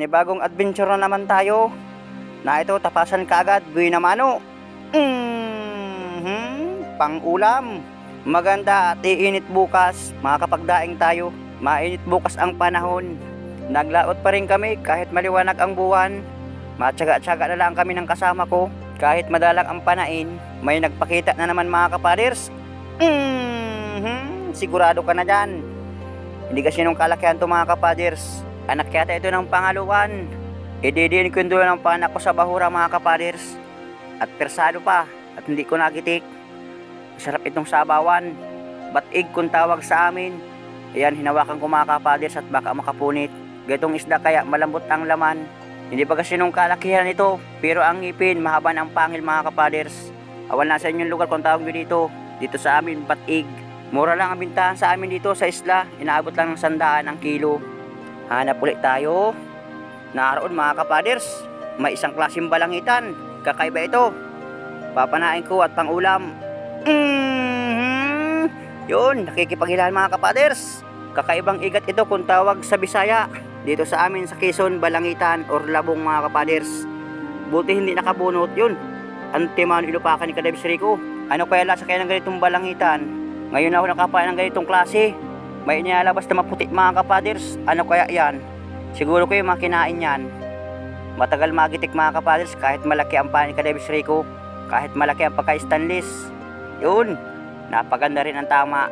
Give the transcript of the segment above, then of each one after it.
panibagong adventure na naman tayo. Na ito, tapasan kaagad, buhay na mano. Mhm, pang ulam. Maganda at iinit bukas, makakapagdaing tayo. Mainit bukas ang panahon. Naglaot pa rin kami kahit maliwanag ang buwan. Matyaga-tyaga na lang kami ng kasama ko. Kahit madalang ang panain, may nagpakita na naman mga kapaders. Mhm, sigurado ka na dyan. Hindi kasi nung kalakihan to mga kapaders. Anak yata ito ng pangaluan. Ididin ko yung dulo ng panak ko sa bahura mga kapaders. At persado pa. At hindi ko nagitik. Masarap itong sabawan. Batig kung tawag sa amin. Ayan, hinawakan ko mga kapaders at baka makapunit. Gatong isda kaya malambot ang laman. Hindi pa kasi nung kalakihan ito. Pero ang ngipin, mahaba ng pangil mga kapaders. Awal na sa inyong lugar kung tawag nyo dito. Dito sa amin, batig. Mura lang ang bintahan sa amin dito sa isla. Inaabot lang ng sandaan ang kilo. Hanap ulit tayo. Naroon mga kapaders. May isang klaseng balangitan. Kakaiba ito. Papanain ko at pangulam. Mhm. Yun, nakikipaghilahan mga kapaders. Kakaibang igat ito kung tawag sa Bisaya. Dito sa amin sa Quezon, balangitan or labong mga kapaders. Buti hindi nakabunot yun. Antimano ilupakan ni Kadebs Rico. Ano kaya lasa kaya ng ganitong balangitan? Ngayon ako nakapain ng ganitong klase. May inilalabas na maputi mga kapaders. Ano kaya yan? Siguro ko yung makinain yan. Matagal magitik mga kapaders kahit malaki ang panin ka Davis Rico. Kahit malaki ang pagka-stainless. Yun, napaganda rin ang tama.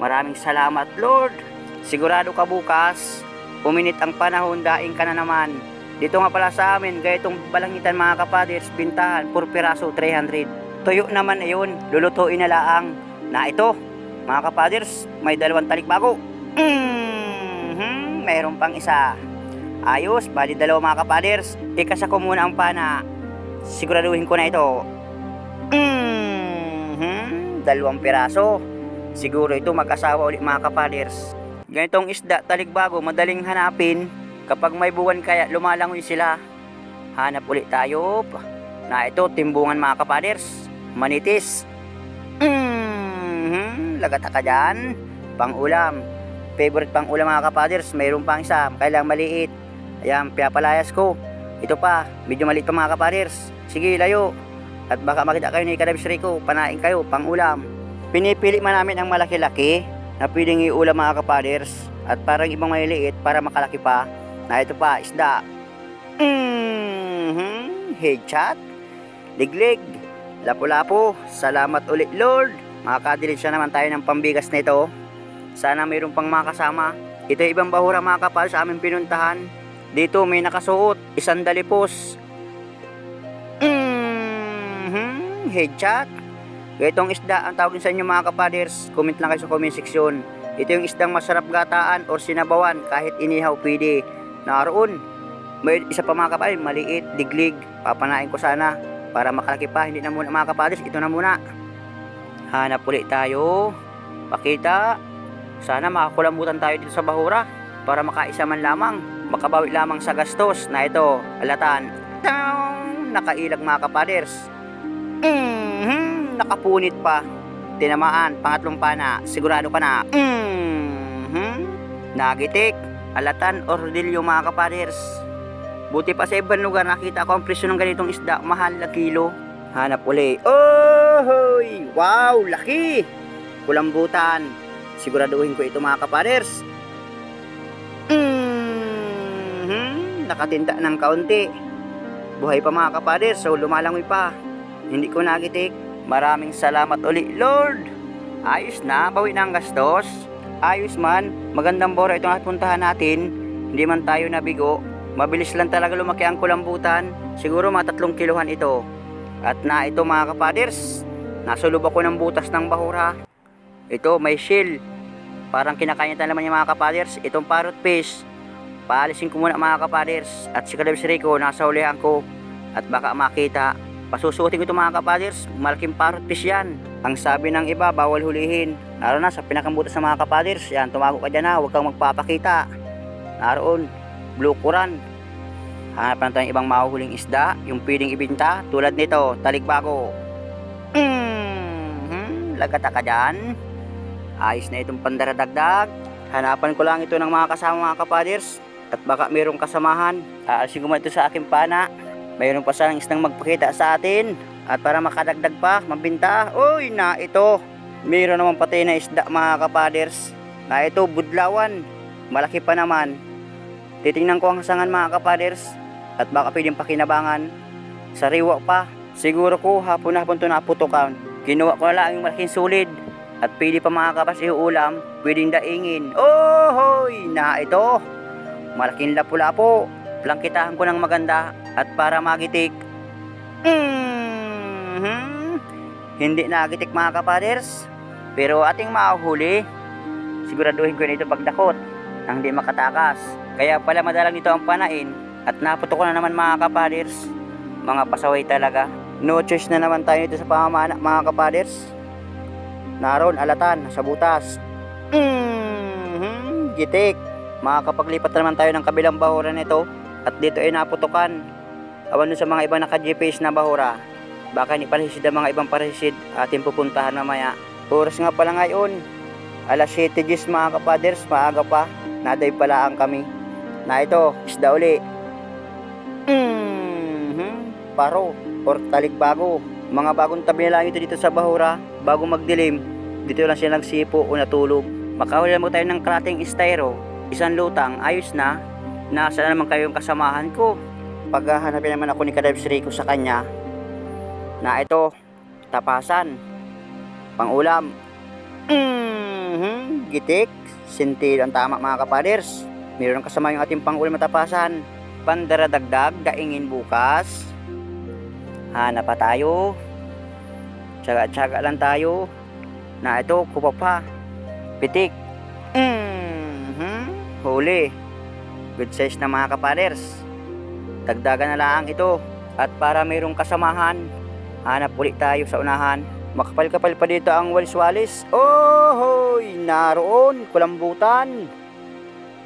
Maraming salamat Lord. Sigurado ka bukas. Uminit ang panahon, daing ka na naman. Dito nga pala sa amin, gayetong balangitan mga kapaders, bintahan, pur piraso, 300. Tuyo naman ayun, lulutuin na laang. Na ito, mga kapaders, may dalawang talikbago. Mhm, mayroon pang isa. Ayos, bali dalawa mga kapaders. Ikasa ko muna ang pana. Siguraduhin ko na ito. Mhm, dalawang piraso. Siguro ito mag-asawa ulit mga kapaders. Ganitong isda, talikbago, madaling hanapin. Kapag may buwan kaya, lumalangoy sila. Hanap ulit tayo. Na ito, timbungan mga kapaders. Manitis. Lagata ka dyan. Pang-ulam. Favorite pang-ulam mga kapaders. Mayroon pang isa. Kailang maliit. Ayan, piyapalayas ko. Ito pa, medyo maliit pa mga kapaders. Sige, layo. At baka makita kayo ni Kadabis Rico, panain kayo, pang-ulam. Pinipili man namin ang malaki-laki na pwedeng iulam mga kapaders. At parang ibang maliliit para makalaki pa. Na ito pa, isda. Mhm, headshot. Liglig. Lapu-lapu. Salamat ulit Lord. Makakadilensya naman tayo ng pambigas nito. Sana mayroon pang makasama. Ito yung ibang bahura mga kapal sa aming pinuntahan. Dito may nakasuot, isang dalipos. Mhm, headshot. Itong isda ang tawagin sa inyo mga kapaders. Comment lang kayo sa comment section. Ito yung isdang masarap gataan or sinabawan kahit inihaw pwede. Naroon. May isa pa mga kapaders, maliit, diglig. Papanain ko sana para makalaki pa. Hindi na muna mga kapaders, ito na muna. Hanap ulit tayo. Pakita. Sana makakulambutan tayo dito sa bahura para makaisa man lamang. Makabawi lamang sa gastos na ito. Alatan. Nakailag mga kapaders. Mhm, nakapunit pa. Tinamaan, pangatlong pana, sigurado ka na. Mhm, nagitik, alatan or rodilyo mga kapaders. Buti pa sa ibang lugar nakita ko ang presyo ng ganitong isda, mahal na kilo. Hanap uli. Oh, hoy! Wow, laki! Kulambutan. Siguraduhin ko ito mga kapaders. Mhm, nakatinda ng kaunti. Buhay pa mga kapaders, so lumalangoy pa. Hindi ko nagitik. Maraming salamat uli, Lord. Ayos na, bawi na ang gastos. Ayos man, magandang bora itong puntahan natin. Hindi man tayo nabigo. Mabilis lang talaga lumaki ang kulambutan. Siguro mga tatlong kiluhan ito. At na ito mga kapaders, nasulub ako ng butas ng bahura. Ito, may shell. Parang kinakain na naman yung mga kapaders. Itong parrot fish. Paalisin ko muna mga kapaders. At si Kalabs Rico, nasa hulihan ko. At baka makita. Pasusuotin ko ito mga kapaders. Malaking parrot fish yan. Ang sabi ng iba, bawal hulihin. Naroon na sa pinakambutas ng mga kapaders. Yan, tumago ka dyan ha. Huwag kang magpapakita. Naroon, blue kuran. Hanap na ibang mahuhuling isda. Yung pwedeng ibinta. Tulad nito, talikbago. Mhm, lagata ka dyan. Ayos na itong pandaradagdag. Hanapan ko lang ito ng mga kasama mga kapaders. At baka mayroong kasamahan. Aalisin ko muna ito sa aking pana. Mayroon pa sanang isang magpakita sa atin. At para makadagdag pa, mabinta. Uy, na ito. Mayroon naman patay na isda mga kapaders. Na ito, budlawan. Malaki pa naman. Titingnan ko ang hasangan mga kapaders. At baka pwedeng pakinabangan. Sariwa pa. Siguro ko hapon na hapon ito naputukan. Kinuha ko na lang yung malaking sulid. At pwede pa mga kapas iulam, pwedeng daingin. Oh, hoy, na ito. Malaking lapu-lapo. Plangkitahan ko ng maganda at para magitik. Mhm. Hindi nagitik mga kapaders. Pero ating mahuhuli. Siguraduhin ko na ito pagdakot nang di makatakas. Kaya pala madalang dito ang panain at naputo ko na naman mga kapaders. Mga pasaway talaga. No choice na naman tayo dito sa pamamana mga kapaders. Naroon, alatan, sa butas. Mhm, gitik. Makakapaglipat naman tayo ng kabilang bahura nito at dito ay naputukan. Awan sa mga ibang naka-GPS na bahura. Baka ni palahisid ang mga ibang palahisid ating pupuntahan mamaya. Oras nga pala ngayon. Alas 7 gis mga kapaders, maaga pa. Naday pala ang kami. Na ito, isda uli. Mhm, paro or taligbago. Mga bagong tabi na lang ito dito sa bahura bago magdilim. Dito lang siya nagsipo o natulog. Makahuli mo tayo ng krating styro. Isang lutang, ayos na. Nasa na naman kayo yung kasamahan ko. Paghahanapin naman ako ni Kadabs Rico sa kanya. Na ito, tapasan. Pangulam. Mhm, gitik. Sentilo ang tama mga kapaders. Meron kasama yung ating pangulam na tapasan. Pandaradagdag, daingin bukas. Hanap pa tayo. Tsaga-tsaga lang tayo. Na ito, kupa pa. Pitik. Mhm. Huli. Good size na mga kapaders. Dagdagan na lang ito. At para mayroong kasamahan, hanap ulit tayo sa unahan. Makapal-kapal pa dito ang walis-walis. Oh, hoy! Naroon, kulambutan.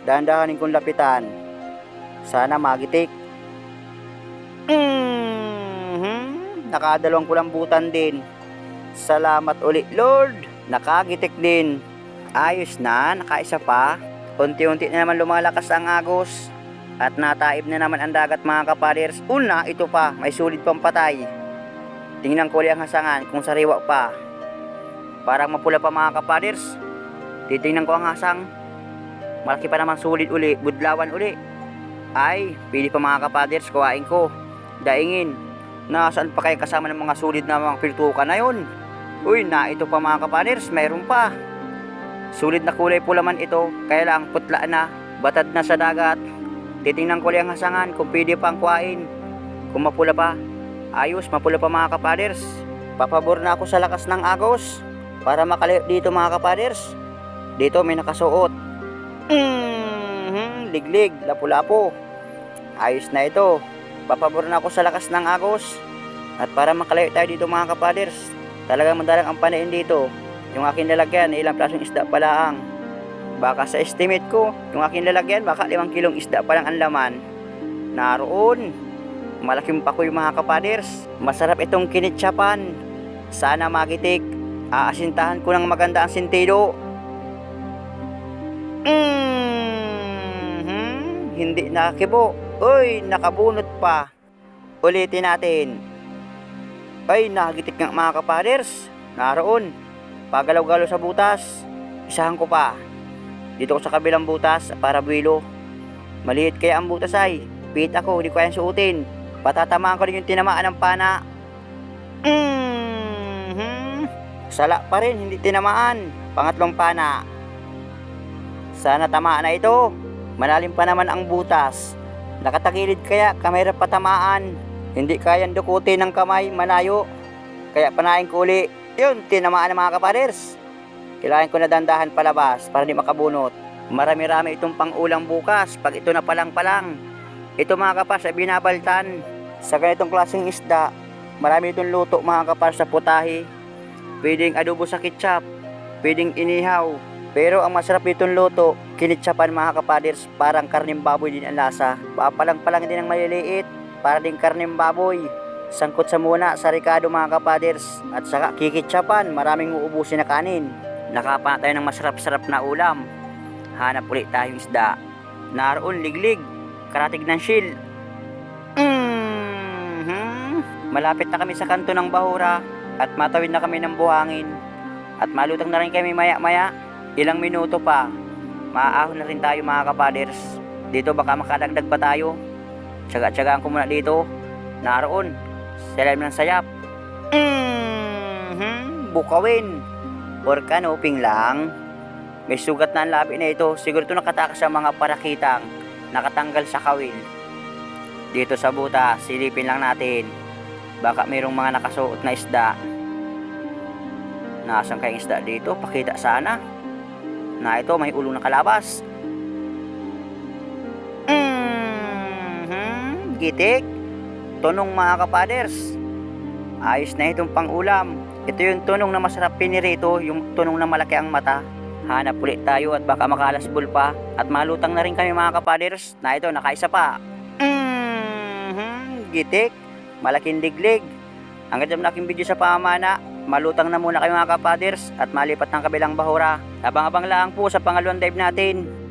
Dahan-dahanin kong lapitan. Sana magitik. Mhm. Nakadalawang kulambutan din. Salamat ulit, Lord. Nakagitik din. Ayos na, nakaisa pa. Unti-unti na naman lumalakas ang agos. At nataib na naman ang dagat mga kapaders. Una, ito pa, may sulit pang patay. Tingnan ko ulit ang hasangan kung sariwa pa. Parang mapula pa mga kapaders. Titingnan ko ang hasang. Malaki pa naman sulit uli, budlawan uli. Ay, pili pa mga kapaders, kuhain ko. Daingin. Nasaan pa kayo kasama ng mga sulit na mga piltukan na yun? Uy, na ito pa mga kapaders, mayroon pa. Sulit na kulay pula man ito, kaya lang putla na, batad na sa dagat. Titingnan ko lang ang hasangan kung pwede pang kuhain. Kung mapula pa, ayos, mapula pa mga kapaders. Papabor na ako sa lakas ng agos para makalayo dito mga kapaders. Dito may nakasuot. Mhm, liglig, lapu-lapo. Ayos na ito. Papabor na ako sa lakas ng agos. At para makalayo tayo dito mga kapaders, talagang madalang ang panain dito. Yung aking lalagyan, ilang plasong isda pala ang. Baka sa estimate ko, yung aking lalagyan, baka limang kilong isda pa lang ang laman. Naroon, malaking pakoy mga kapaders. Masarap itong kinitsapan. Sana magitik. Aasintahan ko ng maganda ang sentido. Mhm, hindi nakakibo. Uy, nakabunot pa. Ulitin natin. Ay, nagitik ng mga kapaders. Naroon. Pagalaw-galaw sa butas. Isahan ko pa. Dito ko sa kabilang butas para buwilo. Maliit kaya ang butas ay. Pit ako, hindi ko kayang suotin. Patatamaan ko rin yung tinamaan ng pana. Mhm. Sala pa rin, hindi tinamaan. Pangatlong pana. Sana tamaan na ito. Malalim pa naman ang butas. Nakatagilid kaya kamera patamaan. Hindi kayang dukutin ng kamay malayo. Kaya panahin ko uli. Yun, tinamaan ng mga kapaders. Kailangan ko na dandahan palabas para di makabunot. Marami-rami itong pangulang bukas pag ito na palang-palang. Ito mga kapas ay binabaltan. Sa ganitong klaseng isda, marami itong luto mga kapas sa putahe. Pwedeng adobo sa ketchup, pwedeng inihaw. Pero ang masarap itong luto, kinitsapan mga kapaders, parang karning baboy din ang lasa. Papalang-palang din ang maliliit, para din karning baboy. Sangkot sa muna sa ricado mga kapaders, at saka kikitsapan, maraming uubusin na kanin. Nakapa tayo ng masarap-sarap na ulam. Hanap ulit tayong isda. Naroon liglig, karatig ng shield. Mhm. Malapit na kami sa kanto ng Bahura at matawid na kami ng buhangin. At malutang na rin kami maya-maya. Ilang minuto pa. Maaahon na rin tayo mga kapaders. Dito baka makadagdag pa tayo. Tsaga-tsagaan ko muna dito. Naroon. Sa ilalim ng sayap. Mhm. Bukawin. Or kanoping lang. May sugat na ang labi na ito. Siguro ito nakatakas sa mga parakitang nakatanggal sa kawil. Dito sa buta, silipin lang natin. Baka mayroong mga nakasuot na isda. Nasaan kayong isda dito? Pakita sana. Na ito, may ulo na kalabas. Mhm, gitik. Tunong mga kapaders. Ayos na itong pang-ulam. Ito yung tunong na masarap pinirito, yung tunong na malaki ang mata. Hanap ulit tayo at baka makalasbol pa. At malutang na rin kami mga kapaders na ito nakaisa pa. Mhm, gitik. Malaking diglig. Ang ganda ng aking video sa pamana. Malutang na muna kayo mga kapaders at malipat ng kabilang bahura. Abang-abang lang po sa pangalawang dive natin.